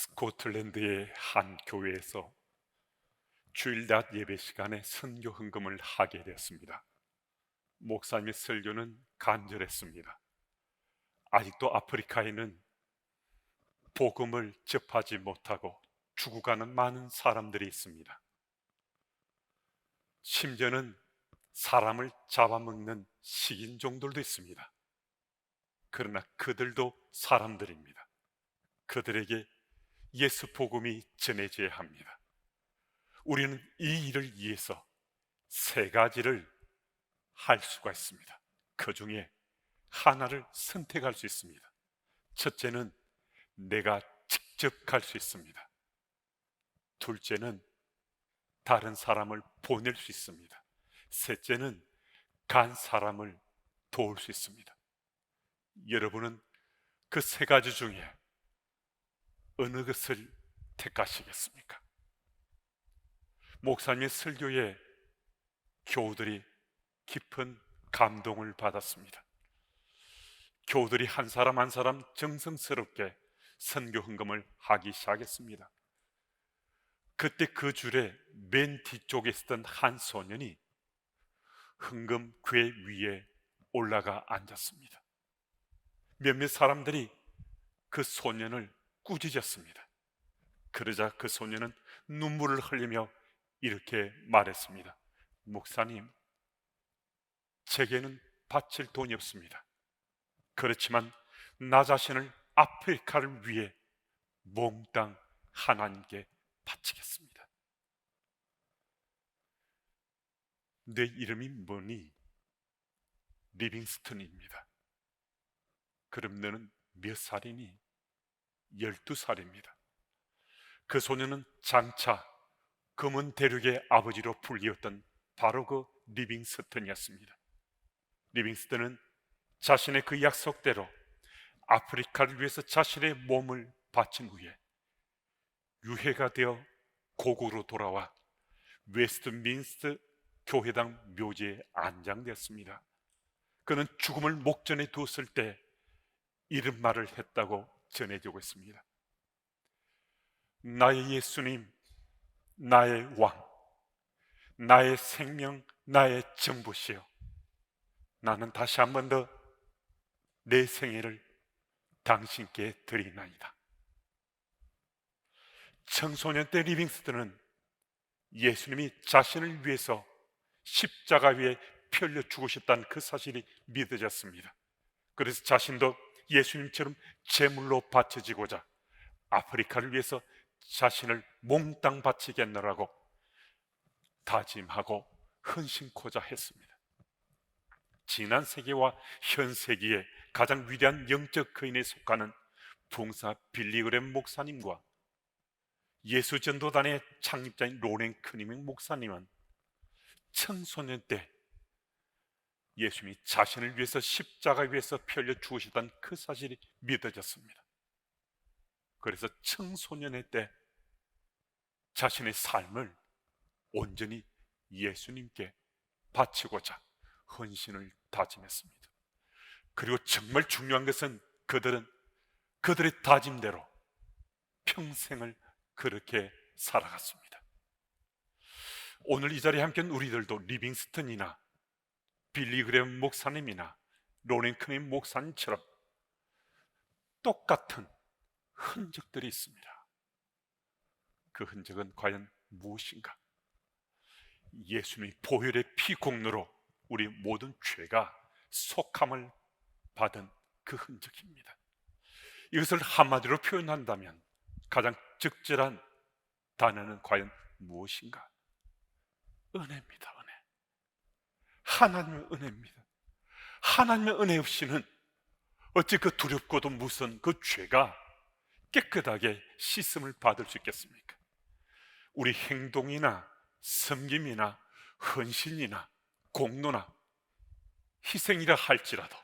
스코틀랜드의 한 교회에서 주일 낮 예배 시간에 선교 헌금을 하게 되었습니다. 목사님의 설교는 간절했습니다. 아직도 아프리카에는 복음을 접하지 못하고 죽어가는 많은 사람들이 있습니다. 심지어는 사람을 잡아먹는 식인종들도 있습니다. 그러나 그들도 사람들입니다. 그들에게 예수 복음이 전해져야 합니다. 우리는 이 일을 위해서 세 가지를 할 수가 있습니다. 그 중에 하나를 선택할 수 있습니다. 첫째는 내가 직접 갈 수 있습니다. 둘째는 다른 사람을 보낼 수 있습니다. 셋째는 간 사람을 도울 수 있습니다. 여러분은 그 세 가지 중에 어느 것을 택하시겠습니까? 목사님의 설교에 교우들이 깊은 감동을 받았습니다. 교우들이 한 사람 한 사람 정성스럽게 선교 헌금을 하기 시작했습니다. 그때 그 줄에 맨 뒤쪽에 있었던 한 소년이 헌금 궤 위에 올라가 앉았습니다. 몇몇 사람들이 그 소년을 꾸짖었습니다. 그러자 그 소년은 눈물을 흘리며 이렇게 말했습니다. 목사님, 제게는 바칠 돈이 없습니다. 그렇지만 나 자신을 아프리카를 위해 몽땅 하나님께 바치겠습니다. 내 이름이 뭐니? 리빙스턴입니다. 그럼 너는 몇 살이니? 12살입니다. 그 소년은 장차 검은 대륙의 아버지로 불리웠던 바로 그 리빙스턴이었습니다. 리빙스턴은 자신의 그 약속대로 아프리카를 위해서 자신의 몸을 바친 후에 유해가 되어 고국으로 돌아와 웨스트민스터 교회당 묘지에 안장되었습니다. 그는 죽음을 목전에 두었을 때 이런 말을 했다고 전해지고 있습니다. 나의 예수님, 나의 왕, 나의 생명, 나의 정부시여. 나는 다시 한 번 더 내 생애를 당신께 드리나이다. 청소년 때 리빙스턴은 예수님이 자신을 위해서 십자가 위에 펴려 죽으셨다는 그 사실이 믿어졌습니다. 그래서 자신도 예수님처럼 제물로 바쳐지고자 아프리카를 위해서 자신을 몽땅 바치겠노라고 다짐하고 헌신코자 했습니다. 지난 세기와 현 세기에 가장 위대한 영적 거인에 속하는 봉사 빌리그램 목사님과 예수 전도단의 창립자인 로렌 크니밍 목사님은 청소년 때 예수님이 자신을 위해서 십자가 위에서 펴려 죽으시던 그 사실이 믿어졌습니다. 그래서 청소년의 때 자신의 삶을 온전히 예수님께 바치고자 헌신을 다짐했습니다. 그리고 정말 중요한 것은 그들은 그들의 다짐대로 평생을 그렇게 살아갔습니다. 오늘 이 자리에 함께 우리들도 리빙스턴이나 빌리그램 목사님이나 로렌크님 목사님처럼 똑같은 흔적들이 있습니다. 그 흔적은 과연 무엇인가? 예수님이 보혈의 피 공로로 우리 모든 죄가 속함을 받은 그 흔적입니다. 이것을 한마디로 표현한다면 가장 적절한 단어는 과연 무엇인가? 은혜입니다. 하나님의 은혜입니다. 하나님의 은혜 없이는 어찌 그 두렵고도 무슨 그 죄가 깨끗하게 씻음을 받을 수 있겠습니까? 우리 행동이나 섬김이나 헌신이나 공로나 희생이라 할지라도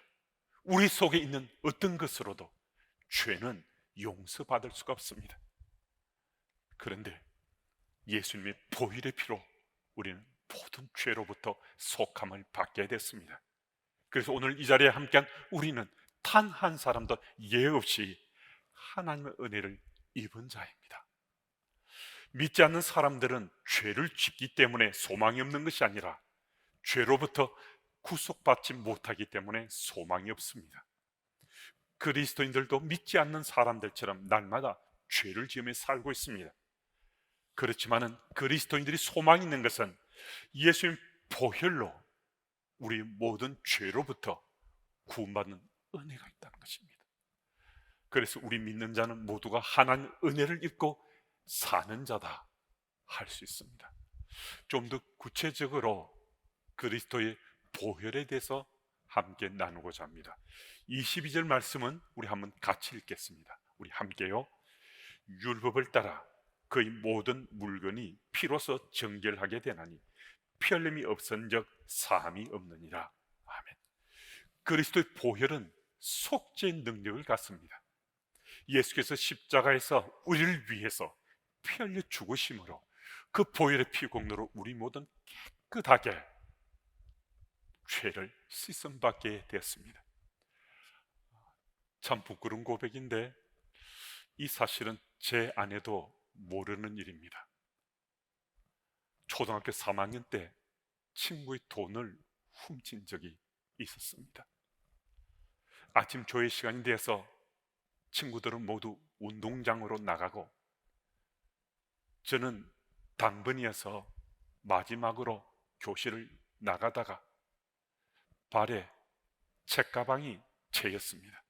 우리 속에 있는 어떤 것으로도 죄는 용서받을 수가 없습니다. 그런데 예수님의 보혈의 피로 우리는 모든 죄로부터 속함을 받게 됐습니다. 그래서 오늘 이 자리에 함께한 우리는 단 한 사람도 예 없이 하나님의 은혜를 입은 자입니다. 믿지 않는 사람들은 죄를 짓기 때문에 소망이 없는 것이 아니라 죄로부터 구속받지 못하기 때문에 소망이 없습니다. 그리스도인들도 믿지 않는 사람들처럼 날마다 죄를 지으며 살고 있습니다. 그렇지만은 그리스도인들이 소망 있는 것은 예수님 보혈로 우리 모든 죄로부터 구원받는 은혜가 있다는 것입니다. 그래서 우리 믿는 자는 모두가 하나님 은혜를 입고 사는 자다 할 수 있습니다. 좀 더 구체적으로 그리스도의 보혈에 대해서 함께 나누고자 합니다. 22절 말씀은 우리 한번 같이 읽겠습니다. 우리 함께요. 율법을 따라 그의 모든 물건이 피로서 정결하게 되나니 피 흘림이 없은적 사함이 없느니라. 아멘. 그리스도의 보혈은 속죄의 능력을 갖습니다. 예수께서 십자가에서 우리를 위해서 피 흘려 죽으심으로 그 보혈의 피 공로로 우리 모든 깨끗하게 죄를 씻음 받게 되었습니다. 참 부끄러운 고백인데 이 사실은 제 아내도 모르는 일입니다. 초등학교 3학년 때 친구의 돈을 훔친 적이 있었습니다. 아침 조회 시간이 돼서 친구들은 모두 운동장으로 나가고 저는 당번이어서 마지막으로 교실을 나가다가 발에 책가방이 채였습니다.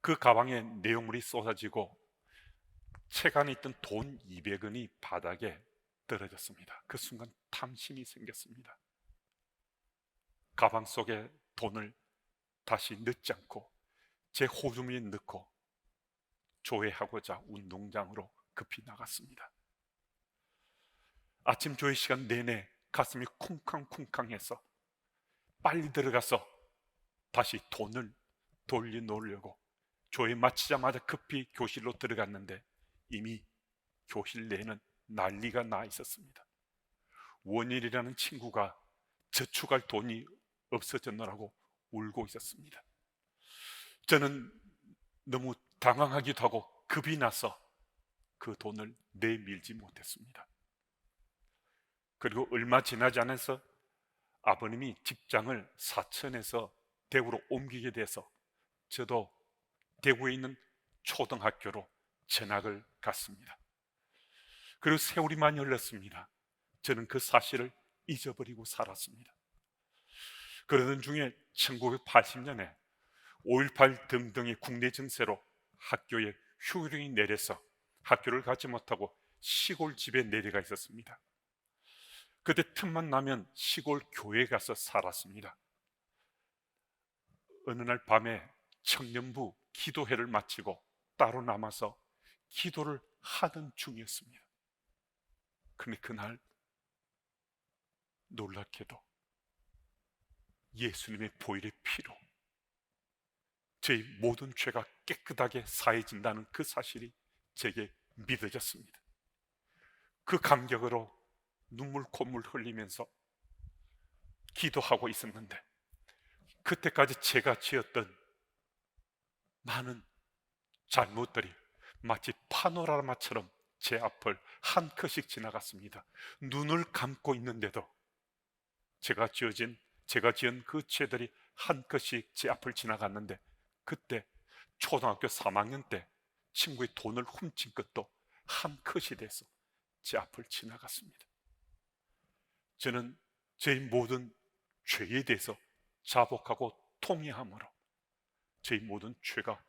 그 가방에 내용물이 쏟아지고 책 안에 있던 돈 200원이 바닥에 떨어졌습니다. 그 순간 탐심이 생겼습니다. 가방 속에 돈을 다시 넣지 않고 제 호주머니에 넣고 조회하고자 운동장으로 급히 나갔습니다. 아침 조회 시간 내내 가슴이 쿵쾅쿵쾅해서 빨리 들어가서 다시 돈을 돌려놓으려고 조회 마치자마자 급히 교실로 들어갔는데 이미 교실 내에는 난리가 나 있었습니다. 원일이라는 친구가 저축할 돈이 없어졌느라고 울고 있었습니다. 저는 너무 당황하기도 하고 급이 나서 그 돈을 내밀지 못했습니다. 그리고 얼마 지나지 않아서 아버님이 직장을 사천에서 대구로 옮기게 돼서 저도 대구에 있는 초등학교로 전학을 갔습니다. 그리고 세월이 많이 흘렀습니다. 저는 그 사실을 잊어버리고 살았습니다. 그러던 중에 1980년에 5.18 등등의 국내 증세로 학교에 휴교령이 내려서 학교를 가지 못하고 시골 집에 내려가 있었습니다. 그때 틈만 나면 시골 교회에 가서 살았습니다. 어느 날 밤에 청년부 기도회를 마치고 따로 남아서 기도를 하던 중이었습니다. 근데 그날 놀랍게도 예수님의 보혈의 피로 저희 모든 죄가 깨끗하게 사해진다는 그 사실이 제게 믿어졌습니다. 그 감격으로 눈물 콧물 흘리면서 기도하고 있었는데 그때까지 제가 지었던 많은 잘못들이 마치 파노라마처럼 제 앞을 한 컷씩 지나갔습니다. 눈을 감고 있는데도 제가 지어진 제가 지은 그 죄들이 한 컷씩 제 앞을 지나갔는데 그때 초등학교 3학년 때 친구의 돈을 훔친 것도 한 컷이 돼서 제 앞을 지나갔습니다. 저는 제 모든 죄에 대해서 자복하고 통회함으로 제 모든 죄가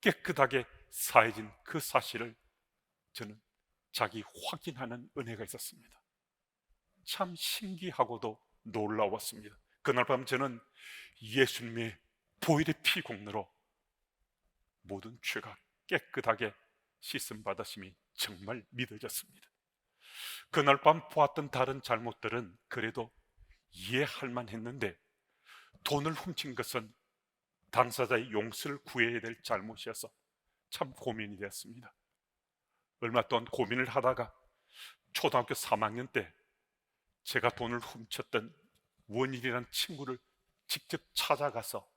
깨끗하게 사해진 그 사실을 저는 자기 확인하는 은혜가 있었습니다. 참 신기하고도 놀라웠습니다. 그날 밤 저는 예수님의 보혈의 피 공로로 모든 죄가 깨끗하게 씻음 받으심이 정말 믿어졌습니다. 그날 밤 보았던 다른 잘못들은 그래도 이해할 만했는데 돈을 훔친 것은 당사자의 용서를 구해야 될 잘못이어서 참 고민이 되었습니다. 얼마 동안 고민을 하다가 초등학교 3학년 때 제가 돈을 훔쳤던 원일이라는 친구를 직접 찾아가서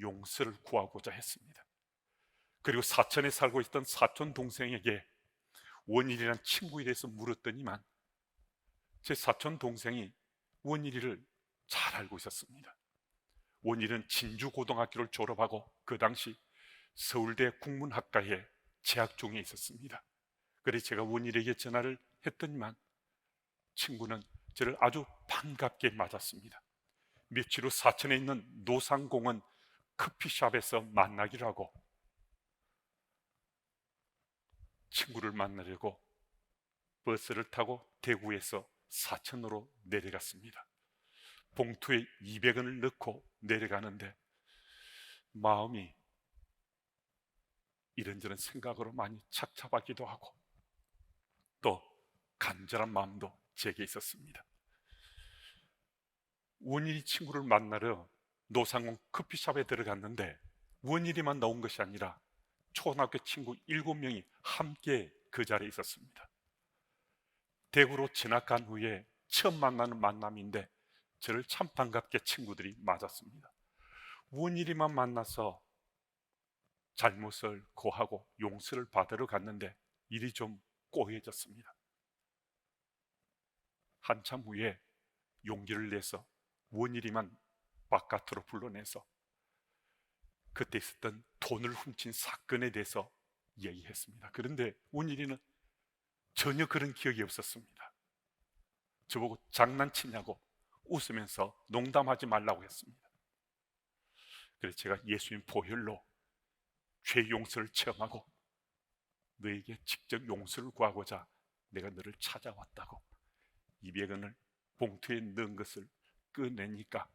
용서를 구하고자 했습니다. 그리고 사천에 살고 있던 사촌 동생에게 원일이란 친구에 대해서 물었더니만 제 사촌 동생이 원일이를 잘 알고 있었습니다. 원일은 진주 고등학교를 졸업하고 그 당시 서울대 국문학과에 재학 중에 있었습니다. 그래서 제가 원일에게 전화를 했더니만 친구는 저를 아주 반갑게 맞았습니다. 며칠 후 사천에 있는 노상공원 커피숍에서 만나기로 하고 친구를 만나려고 버스를 타고 대구에서 사천으로 내려갔습니다. 봉투에 200원을 넣고 내려가는데 마음이 이런저런 생각으로 많이 착잡하기도 하고 또 간절한 마음도 제게 있었습니다. 원일이 친구를 만나러 노상공 커피숍에 들어갔는데 원일이만 나온 것이 아니라 초등학교 친구 일곱 명이 함께 그 자리에 있었습니다. 대구로 지나간 후에 처음 만나는 만남인데 저를 참 반갑게 친구들이 맞았습니다. 원일이만 만나서 잘못을 고하고 용서를 받으러 갔는데 일이 좀 꼬여졌습니다. 한참 후에 용기를 내서 원일이만 바깥으로 불러내서 그때 있었던 돈을 훔친 사건에 대해서 얘기했습니다. 그런데 원일이는 전혀 그런 기억이 없었습니다. 저보고 장난치냐고 웃으면서 농담하지 말라고 했습니다. 그래서 제가 예수님 보혈로 죄 용서를 체험하고 너에게 직접 용서를 구하고자 내가 너를 찾아왔다고 200원을 봉투에 넣은 것을 꺼내니까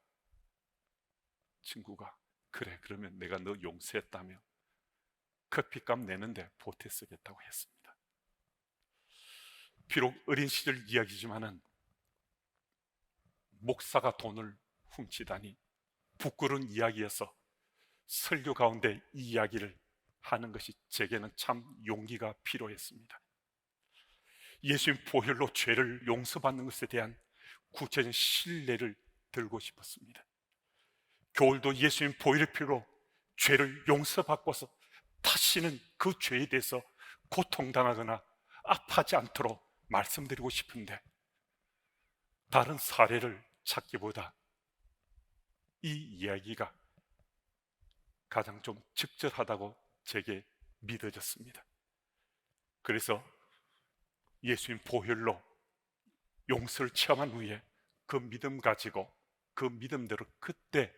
친구가 그래 그러면 내가 너 용서했다며 커피값 내는데 보태 쓰겠다고 했습니다. 비록 어린 시절 이야기지만은 목사가 돈을 훔치다니 부끄러운 이야기여서 설교 가운데 이 이야기를 하는 것이 제게는 참 용기가 필요했습니다. 예수님 보혈로 죄를 용서받는 것에 대한 구체적인 신뢰를 들고 싶었습니다. 겨울도 예수님 보혈의 피로 죄를 용서받고서 다시는 그 죄에 대해서 고통당하거나 아파하지 않도록 말씀드리고 싶은데 다른 사례를 찾기보다 이 이야기가 가장 좀 적절하다고 제게 믿어졌습니다. 그래서 예수님 보혈로 용서를 체험한 후에 그 믿음 가지고 그 믿음대로 그때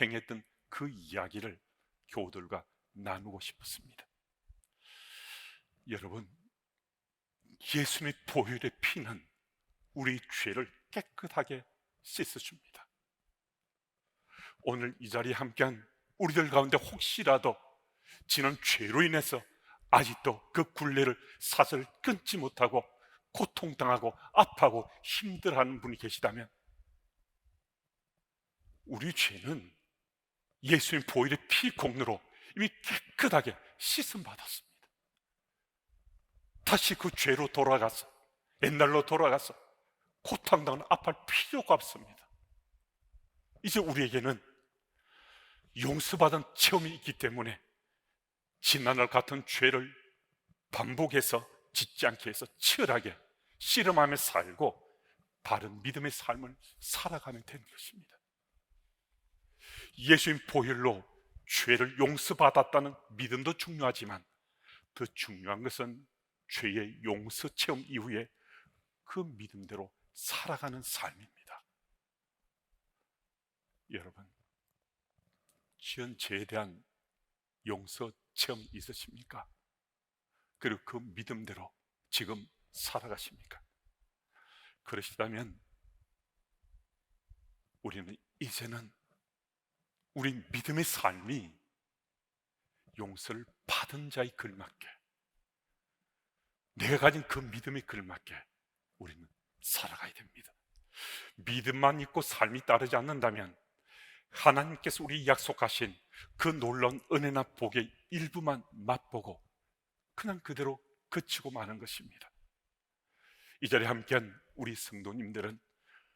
행했던 그 이야기를 교우들과 나누고 싶었습니다. 여러분, 예수님의 보혈의 피는 우리 죄를 깨끗하게 씻어줍니다. 오늘 이 자리에 함께한 우리들 가운데 혹시라도 지난 죄로 인해서 아직도 그 굴레를 사슬 끊지 못하고 고통당하고 아파하고 힘들어하는 분이 계시다면 우리 죄는 예수님 보혈의 피 공로로 이미 깨끗하게 씻음 받았습니다. 다시 그 죄로 돌아가서 옛날로 돌아가서 고통당하는 아파할 필요가 없습니다. 이제 우리에게는 용서받은 체험이 있기 때문에 지난날 같은 죄를 반복해서 짓지 않게 해서 치열하게 씨름하며 살고 바른 믿음의 삶을 살아가면 되는 것입니다. 예수님 보혈로 죄를 용서받았다는 믿음도 중요하지만 더 중요한 것은 죄의 용서 체험 이후에 그 믿음대로 살아가는 삶입니다. 여러분, 지은 죄에 대한 용서 체험 있으십니까? 그리고 그 믿음대로 지금 살아가십니까? 그러시다면 우리는 이제는 우리 믿음의 삶이 용서를 받은 자의 글맞게 내가 가진 그 믿음의 글맞게 우리는 살아가야 됩니다. 믿음만 있고 삶이 따르지 않는다면 하나님께서 우리 약속하신 그 놀라운 은혜나 복의 일부만 맛보고 그냥 그대로 그치고 마는 것입니다. 이 자리에 함께한 우리 성도님들은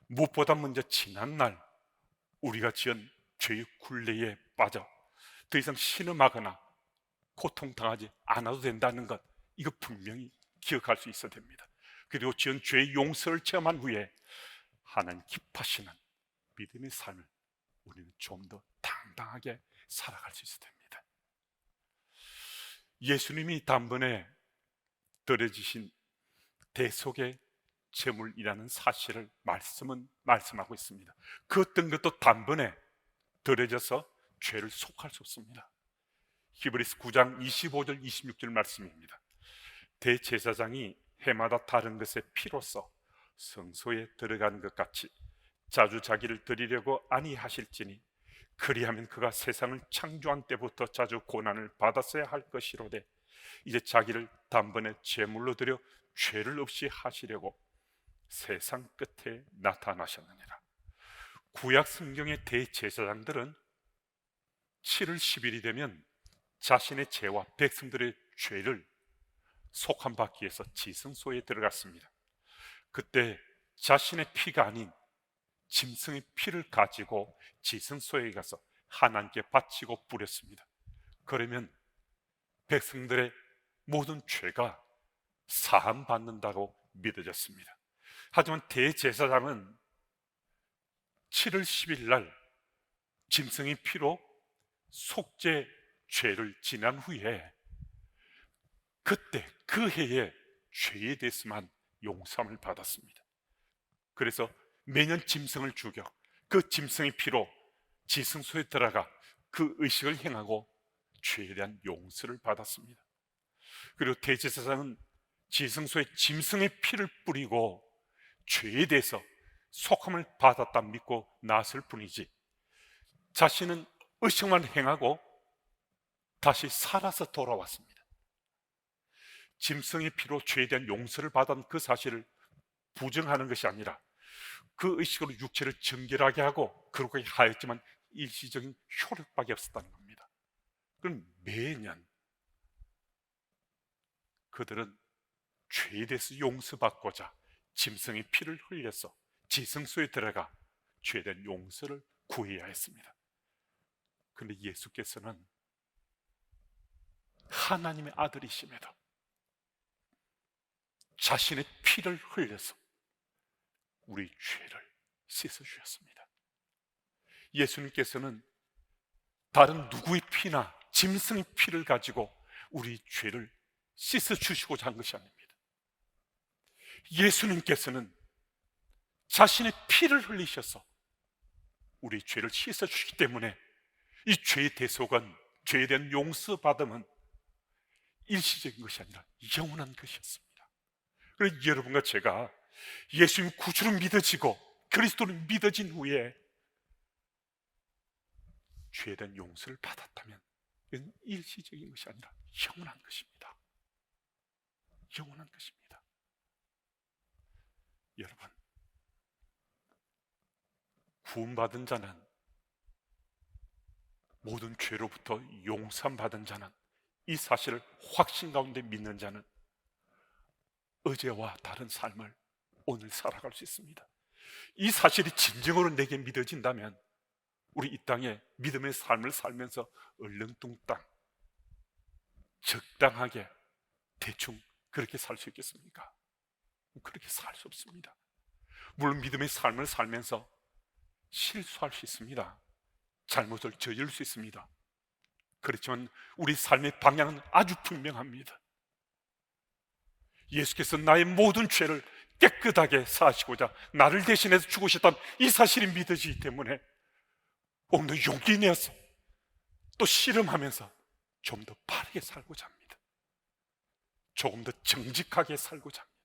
무엇보다 먼저 지난 날 우리가 지은 죄의 굴레에 빠져 더 이상 신음하거나 고통당하지 않아도 된다는 것 이거 분명히 기억할 수 있어야 됩니다. 그리고 지은 죄의 용서를 체험한 후에 하나님 기뻐하시는 믿음의 삶을 우리는 좀 더 당당하게 살아갈 수 있어야 됩니다. 예수님이 단번에 드려지신 대속의 제물이라는 사실을 말씀은 말씀하고 있습니다. 그 어떤 것도 단번에 드려져서 죄를 속할 수 없습니다. 히브리스 9장 25절 26절 말씀입니다. 대제사장이 해마다 다른 것의 피로써 성소에 들어가는 것 같이 자주 자기를 드리려고 아니하실지니 그리하면 그가 세상을 창조한 때부터 자주 고난을 받았어야 할 것이로되 이제 자기를 단번에 제물로 드려 죄를 없이 하시려고 세상 끝에 나타나셨느니라. 구약 성경의 대제사장들은 7월 10일이 되면 자신의 죄와 백성들의 죄를 속한 받기 위해서 지성소에 들어갔습니다. 그때 자신의 피가 아닌 짐승의 피를 가지고 지성소에 가서 하나님께 바치고 뿌렸습니다. 그러면 백성들의 모든 죄가 사함 받는다고 믿어졌습니다. 하지만 대제사장은 7월 10일 날 짐승의 피로 속죄 죄를 지난 후에 그때 그 해에 죄에 대해서만 용서함을 받았습니다. 그래서 매년 짐승을 죽여 그 짐승의 피로 지승소에 들어가 그 의식을 행하고 죄에 대한 용서를 받았습니다. 그리고 대제사장은 지승소에 짐승의 피를 뿌리고 죄에 대해서 속함을 받았다 믿고 나설 뿐이지 자신은 의식만 행하고 다시 살아서 돌아왔습니다. 짐승의 피로 죄에 대한 용서를 받은 그 사실을 부정하는 것이 아니라 그 의식으로 육체를 정결하게 하고 그렇게 하였지만 일시적인 효력밖에 없었다는 겁니다. 그럼 매년 그들은 죄에 대해서 용서받고자 짐승의 피를 흘려서 지성소에 들어가 죄에 대한 용서를 구해야 했습니다. 그런데 예수께서는 하나님의 아들이심에도 자신의 피를 흘려서 우리 죄를 씻어 주셨습니다. 예수님께서는 다른 누구의 피나 짐승의 피를 가지고 우리 죄를 씻어 주시고자 한 것이 아닙니다. 예수님께서는 자신의 피를 흘리셔서 우리 죄를 씻어 주시기 때문에 이 죄의 대속은 죄에 대한 용서받음은 일시적인 것이 아니라 영원한 것이었습니다. 그래서 여러분과 제가 예수님 구주를 믿어지고 그리스도를 믿어진 후에 죄에 대한 용서를 받았다면 이건 일시적인 것이 아니라 영원한 것입니다. 영원한 것입니다. 여러분, 구원받은 자는 모든 죄로부터 용서받은 자는 이 사실을 확신 가운데 믿는 자는 어제와 다른 삶을 오늘 살아갈 수 있습니다. 이 사실이 진정으로 내게 믿어진다면 우리 이 땅에 믿음의 삶을 살면서 얼렁뚱땅 적당하게 대충 그렇게 살 수 있겠습니까? 그렇게 살 수 없습니다. 물론 믿음의 삶을 살면서 실수할 수 있습니다. 잘못을 저지를 수 있습니다. 그렇지만 우리 삶의 방향은 아주 분명합니다. 예수께서 나의 모든 죄를 깨끗하게 사시고자 나를 대신해서 죽으셨던 이 사실이 믿어지기 때문에 오늘 용기 내어서 또 씨름하면서 좀 더 빠르게 살고자 합니다. 조금 더 정직하게 살고자 합니다.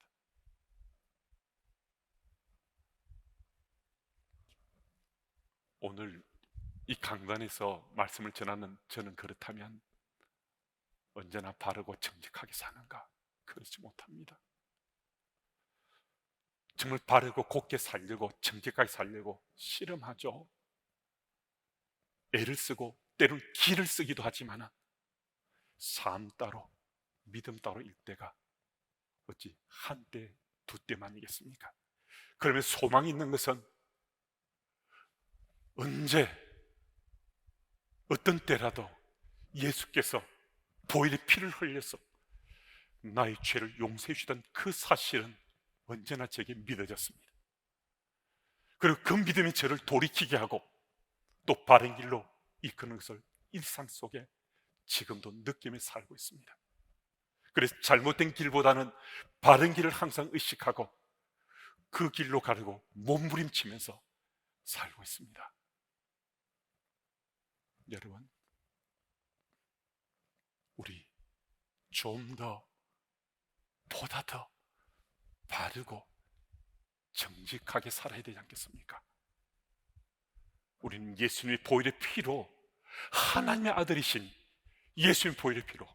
오늘 이 강단에서 말씀을 전하는 저는 그렇다면 언제나 바르고 정직하게 사는가? 그렇지 못합니다. 정말 바르고 곱게 살려고 정직하게 살려고 씨름하죠. 애를 쓰고 때론 기를 쓰기도 하지만 삶 따로 믿음 따로 일 때가 어찌 한 때 두 때만이겠습니까? 그러면 소망이 있는 것은 언제 어떤 때라도 예수께서 보혈의 피를 흘려서 나의 죄를 용서해 주던 그 사실은 언제나 제게 믿어졌습니다. 그리고 그 믿음이 저를 돌이키게 하고 또 바른 길로 이끄는 것을 일상 속에 지금도 느끼며 살고 있습니다. 그래서 잘못된 길보다는 바른 길을 항상 의식하고 그 길로 가려고 몸부림치면서 살고 있습니다. 여러분, 우리 좀 더, 보다 더 바르고 정직하게 살아야 되지 않겠습니까? 우리는 예수님의 보혈의 피로 하나님의 아들이신 예수님의 보혈의 피로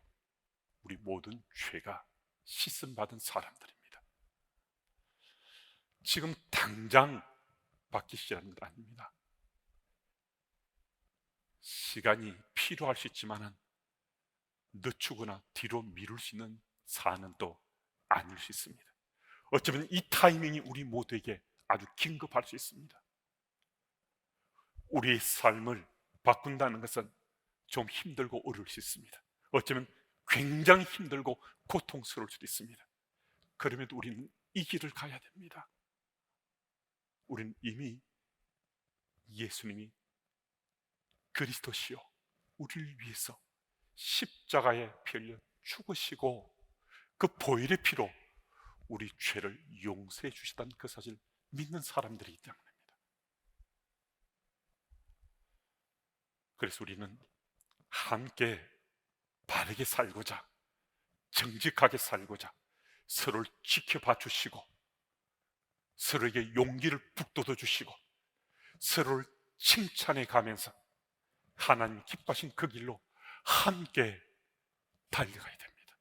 우리 모든 죄가 씻음 받은 사람들입니다. 지금 당장 바뀌시라는 것 아닙니다. 시간이 필요할 수 있지만은 늦추거나 뒤로 미룰 수 있는 사안은 또 아닐 수 있습니다. 어쩌면 이 타이밍이 우리 모두에게 아주 긴급할 수 있습니다. 우리의 삶을 바꾼다는 것은 좀 힘들고 어려울 수 있습니다. 어쩌면 굉장히 힘들고 고통스러울 수도 있습니다. 그럼에도 우리는 이 길을 가야 됩니다. 우리는 이미 예수님이 그리스도시요 우리를 위해서 십자가에 피 흘려 죽으시고 그 보혈의 피로 우리 죄를 용서해 주시다는 그 사실 믿는 사람들이기 때문입니다. 그래서 우리는 함께 바르게 살고자 정직하게 살고자 서로를 지켜봐 주시고 서로에게 용기를 북돋워 주시고 서로를 칭찬해 가면서 하나님 기뻐하신 그 길로 함께 달려가야 됩니다.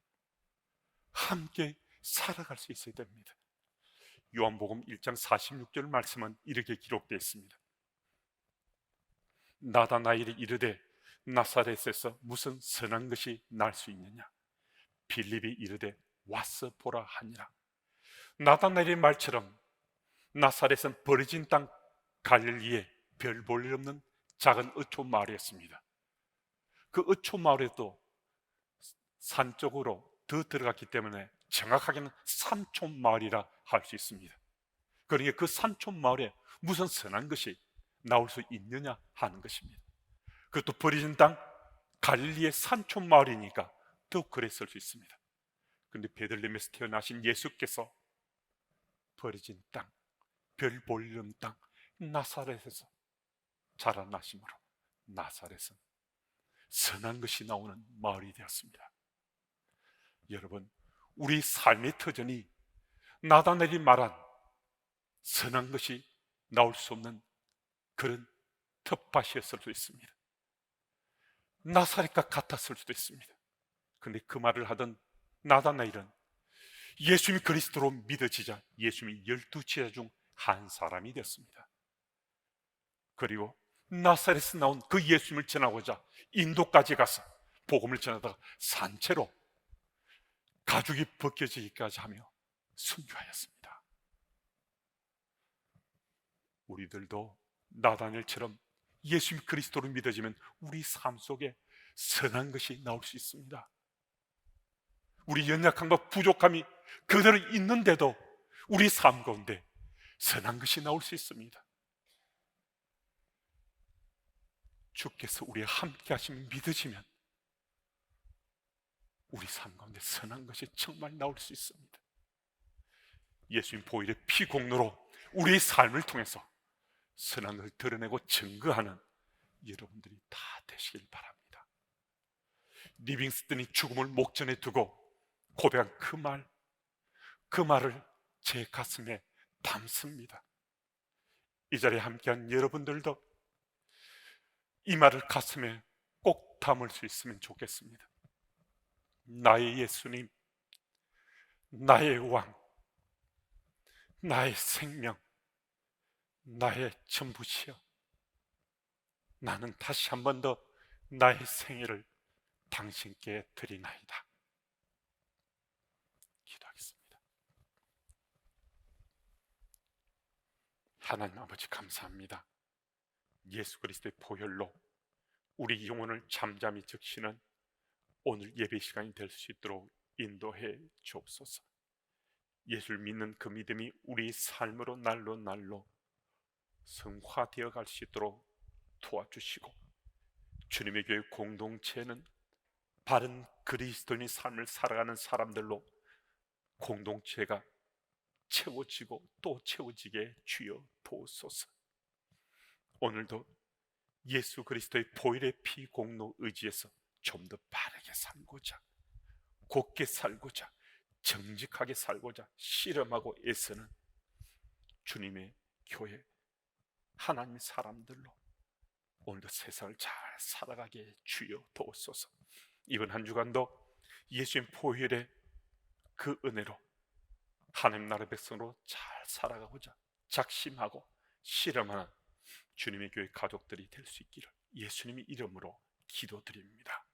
함께 살아갈 수 있어야 됩니다. 요한복음 1장 46절 말씀은 이렇게 기록되어 있습니다. 나다나엘이 이르되 나사렛에서 무슨 선한 것이 날 수 있느냐? 빌립이 이르되 와서 보라 하니라. 나다나엘의 말처럼 나사렛은 버려진 땅 갈릴리에 별 볼 일 없는 작은 어촌 마을이었습니다. 그 어촌 마을에도 산 쪽으로 더 들어갔기 때문에 정확하게는 산촌 마을이라 할 수 있습니다. 그러니까 그 산촌 마을에 무슨 선한 것이 나올 수 있느냐 하는 것입니다. 그것도 버려진 땅 갈릴리의 산촌 마을이니까 더 그랬을 수 있습니다. 그런데 베들레헴에서 태어나신 예수께서 버려진 땅, 별 볼륨 땅 나사렛에서 자라나심으로 나사렛은 선한 것이 나오는 마을이 되었습니다. 여러분, 우리 삶의 터전이 나다넬이 말한 선한 것이 나올 수 없는 그런 텃밭이었을 수 있습니다. 나사렛과 같았을 수도 있습니다. 근데 그 말을 하던 나다나엘은 예수님이 그리스도로 믿어지자 예수님이 열두 제자 중 한 사람이 됐습니다. 그리고 나사렛에서 나온 그 예수님을 전하고자 인도까지 가서 복음을 전하다가 산채로 가죽이 벗겨지기까지 하며 순교하였습니다. 우리들도 나다니엘처럼 예수님 그리스도를 믿어지면 우리 삶 속에 선한 것이 나올 수 있습니다. 우리 연약함과 부족함이 그대로 있는데도 우리 삶 가운데 선한 것이 나올 수 있습니다. 주께서 우리와 함께 하시면 믿어지면 우리 삶 가운데 선한 것이 정말 나올 수 있습니다. 예수님 보혈의 피공로로 우리의 삶을 통해서 선한 것을 드러내고 증거하는 여러분들이 다 되시길 바랍니다. 리빙스턴이 죽음을 목전에 두고 고백한 그 말, 그 말을 제 가슴에 담습니다. 이 자리에 함께한 여러분들도 이 말을 가슴에 꼭 담을 수 있으면 좋겠습니다. 나의 예수님, 나의 왕, 나의 생명, 나의 전부시여. 나는 다시 한 번 더 나의 생애를 당신께 드리나이다. 기도하겠습니다. 하나님 아버지 감사합니다. 예수 그리스도의 보혈로 우리 영혼을 잠잠히 적시는 오늘 예배 시간이 될 수 있도록 인도해 주옵소서. 예수를 믿는 그 믿음이 우리 삶으로 날로 날로 성화되어 갈 수 있도록 도와주시고 주님의 교회 공동체는 바른 그리스도인의 삶을 살아가는 사람들로 공동체가 채워지고 또 채워지게 주여 도우소서. 오늘도 예수 그리스도의 보혈의 피 공로 의지에서 좀더 바르게 살고자 곱게 살고자 정직하게 살고자 실험하고 애쓰는 주님의 교회 하나님의 사람들로 오늘도 세상을 잘 살아가게 주여 도우소서. 이번 한 주간도 예수님 보혈의 그 은혜로 하나님 나라 백성으로 잘 살아가고자 작심하고 실험하는 주님의 교회 가족들이 될 수 있기를 예수님의 이름으로 기도드립니다.